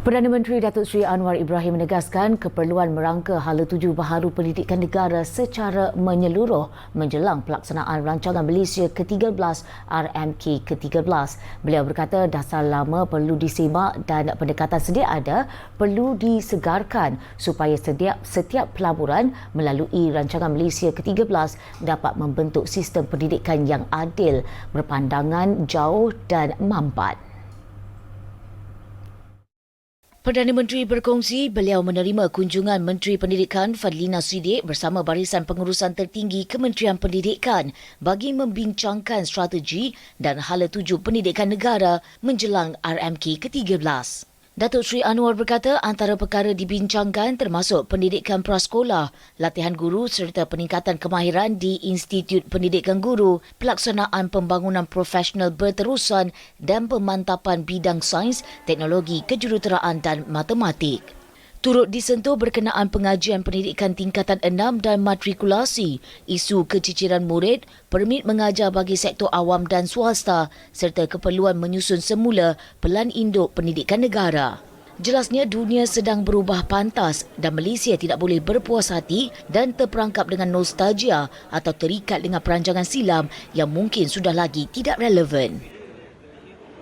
Perdana Menteri Datuk Seri Anwar Ibrahim menegaskan keperluan merangka hala tuju baharu pendidikan negara secara menyeluruh menjelang pelaksanaan rancangan Malaysia ke-13 RMK ke-13. Beliau berkata dasar lama perlu disemak dan pendekatan sedia ada perlu disegarkan supaya setiap, setiap pelaburan melalui rancangan Malaysia ke-13 dapat membentuk sistem pendidikan yang adil, berpandangan jauh dan mampat. Perdana Menteri berkongsi beliau menerima kunjungan Menteri Pendidikan Fadlina Sidik bersama barisan pengurusan tertinggi Kementerian Pendidikan bagi membincangkan strategi dan hala tuju pendidikan negara menjelang RMK ke-13. Datuk Seri Anwar berkata antara perkara dibincangkan termasuk pendidikan prasekolah, latihan guru serta peningkatan kemahiran di Institut Pendidikan Guru, pelaksanaan pembangunan profesional berterusan dan pemantapan bidang sains, teknologi, kejuruteraan dan matematik turut disentuh berkenaan pengajian pendidikan tingkatan 6 dan matrikulasi, isu keciciran murid, permit mengajar bagi sektor awam dan swasta serta keperluan menyusun semula pelan induk pendidikan negara. Jelasnya dunia sedang berubah pantas dan Malaysia tidak boleh berpuas hati dan terperangkap dengan nostalgia atau terikat dengan perancangan silam yang mungkin sudah lagi tidak relevan.